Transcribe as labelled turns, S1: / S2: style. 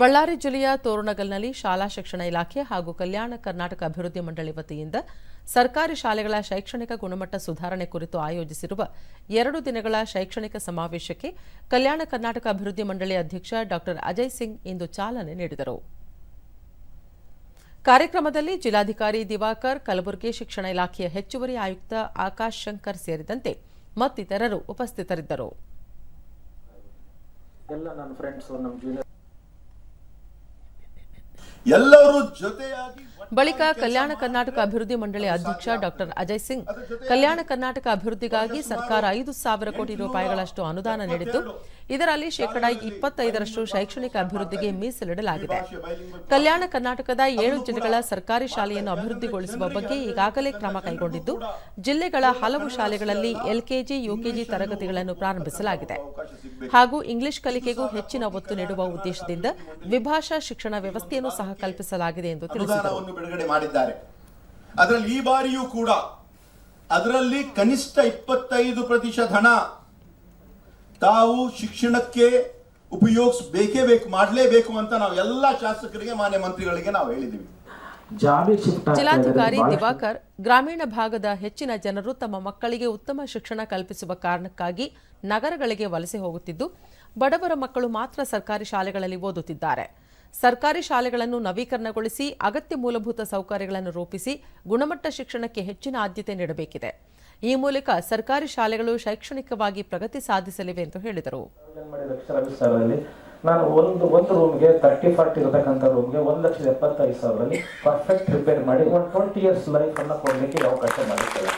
S1: ಬಳ್ಳಾರಿ ಜಿಲ್ಲೆಯ ತೋರಣಗಲ್ನಲ್ಲಿ ಶಾಲಾ ಶಿಕ್ಷಣ ಇಲಾಖೆ ಹಾಗೂ ಕಲ್ಯಾಣ ಕರ್ನಾಟಕ ಅಭಿವೃದ್ಧಿ ಮಂಡಳಿ ವತಿಯಿಂದ ಸರ್ಕಾರಿ ಶಾಲೆಗಳ ಶೈಕ್ಷಣಿಕ ಗುಣಮಟ್ಟ ಸುಧಾರಣೆ ಕುರಿತು ಆಯೋಜಿಸಿರುವ ಎರಡು ದಿನಗಳ ಶೈಕ್ಷಣಿಕ ಸಮಾವೇಶಕ್ಕೆ ಕಲ್ಯಾಣ ಕರ್ನಾಟಕ ಅಭಿವೃದ್ಧಿ ಮಂಡಳಿ ಅಧ್ಯಕ್ಷ ಡಾ ಅಜಯ್ ಸಿಂಗ್ ಇಂದು ಚಾಲನೆ ನೀಡಿದರು. ಕಾರ್ಯಕ್ರಮದಲ್ಲಿ ಜಿಲ್ಲಾಧಿಕಾರಿ ದಿವಾಕರ್, ಕಲಬುರಗಿ ಶಿಕ್ಷಣ ಇಲಾಖೆಯ ಹೆಚ್ಚುವರಿ ಆಯುಕ್ತ ಆಕಾಶ್ ಶಂಕರ್ ಸೇರಿದಂತೆ ಮತ್ತಿತರರು ಉಪಸ್ಥಿತರಿದ್ದರು.
S2: ಎಲ್ಲರೂ ಜೊತೆಯಾಗಿ
S1: ಬಳಿಕ ಕಲ್ಯಾಣ ಕರ್ನಾಟಕ ಅಭಿವೃದ್ಧಿ ಮಂಡಳಿ ಅಧ್ಯಕ್ಷ ಡಾಕ್ಟರ್ ಅಜಯ್ ಸಿಂಗ್. ಕಲ್ಯಾಣ ಕರ್ನಾಟಕ ಅಭಿವೃದ್ಧಿಗಾಗಿ ಸರ್ಕಾರ ಐದು ಸಾವಿರ ಕೋಟಿ ರೂಪಾಯಿಗಳಷ್ಟು ಅನುದಾನ ನೀಡಿದ್ದು. ಇದರಲ್ಲಿ ಶೇಕಡಾ ಇಪ್ಪತ್ತೈದರಷ್ಟು ಶೈಕ್ಷಣಿಕ ಅಭಿವೃದ್ಧಿಗೆ ಮೀಸಲಿಡಲಾಗಿದೆ. ಕಲ್ಯಾಣ ಕರ್ನಾಟಕದ ಏಳು ಜಿಲ್ಲೆಗಳ ಸರ್ಕಾರಿ ಶಾಲೆಯನ್ನು ಅಭಿವೃದ್ಧಿಗೊಳಿಸುವ ಬಗ್ಗೆ ಈಗಾಗಲೇ ಕ್ರಮ ಕೈಗೊಂಡಿದ್ದು. ಜಿಲ್ಲೆಗಳ ಹಲವು ಶಾಲೆಗಳಲ್ಲಿ ಎಲ್ಕೆಜಿ ಯುಕೆಜಿ ತರಗತಿಗಳನ್ನು ಪ್ರಾರಂಭಿಸಲಾಗಿದೆ. ಹಾಗೂ ಇಂಗ್ಲಿಷ್ ಕಲಿಕೆಗೂ ಹೆಚ್ಚಿನ ಒತ್ತು ನೀಡುವ ಉದ್ದೇಶದಿಂದ ದ್ವಿಭಾಷಾ ಶಿಕ್ಷಣ ವ್ಯವಸ್ಥೆಯನ್ನು ಸಹ ಕಲ್ಪಿಸಲಾಗಿದೆ ಎಂದು ತಿಳಿಸಿದರು.
S2: ಅನುದಾನವನ್ನು ಬಿಡುಗಡೆ ಮಾಡಿದ್ದಾರೆ. ಅದರಲ್ಲಿ ಈ ಬಾರಿಯೂ ಕೂಡ ಅದರಲ್ಲಿ ಕನಿಷ್ಠ ಇಪ್ಪತ್ತೈದು ಪ್ರತಿಶತ ಹಣ ತಾವು ಶಿಕ್ಷಣಕ್ಕೆ ಉಪಯೋಗಿಸಬೇಕೇ ಬೇಕು ಮಾಡಲೇಬೇಕು ಅಂತ ನಾವು ಎಲ್ಲ ಶಾಸಕರಿಗೆ ಮಾನ್ಯ ಮಂತ್ರಿಗಳಿಗೆ ನಾವು ಹೇಳಿದ್ದೀವಿ.
S1: ಜಿಲ್ಲಾಧಿಕಾರಿ ದಿವಾಕರ್ ಗ್ರಾಮೀಣ ಭಾಗದ ಹೆಚ್ಚಿನ ಜನರು ತಮ್ಮ ಮಕ್ಕಳಿಗೆ ಉತ್ತಮ ಶಿಕ್ಷಣ ಕಲ್ಪಿಸುವ ಕಾರಣಕ್ಕಾಗಿ ನಗರಗಳಿಗೆ ವಲಸೆ ಹೋಗುತ್ತಿದ್ದು ಬಡವರ ಮಕ್ಕಳು ಮಾತ್ರ ಸರ್ಕಾರಿ ಶಾಲೆಗಳಲ್ಲಿ ಓದುತ್ತಿದ್ದಾರೆ. ಸರ್ಕಾರಿ ಶಾಲೆಗಳನ್ನು ನವೀಕರಣಗೊಳಿಸಿ ಅಗತ್ಯ ಮೂಲಭೂತ ಸೌಕರ್ಯಗಳನ್ನು ರೂಪಿಸಿ ಗುಣಮಟ್ಟ ಶಿಕ್ಷಣಕ್ಕೆ ಹೆಚ್ಚಿನ ಆದ್ಯತೆ ನೀಡಬೇಕಿದೆ. ಈ ಮೂಲಕ ಸರ್ಕಾರಿ ಶಾಲೆಗಳು ಶೈಕ್ಷಣಿಕವಾಗಿ ಪ್ರಗತಿ ಸಾಧಿಸಲಿವೆ ಎಂದು ಹೇಳಿದರು.
S3: ನಾನು ಒಂದು ಒಂದು ರೂಮ್ಗೆ ತರ್ಟಿ ಫಾರ್ಟಿ ಇರತಕ್ಕಂಥ ರೂಮ್ಗೆ ಒಂದು ಲಕ್ಷದ ಎಪ್ಪತ್ತೈದು ಸಾವಿರದಲ್ಲಿ ಪರ್ಫೆಕ್ಟ್ ರಿಪೇರ್ ಮಾಡಿ ಒಂದು ಟ್ವೆಂಟಿ ಇಯರ್ಸ್ ಲೈಫನ್ನು ಕೊಡ್ಲಿಕ್ಕೆ ಅವಕಾಶ ಮಾಡಿದ್ದೇವೆ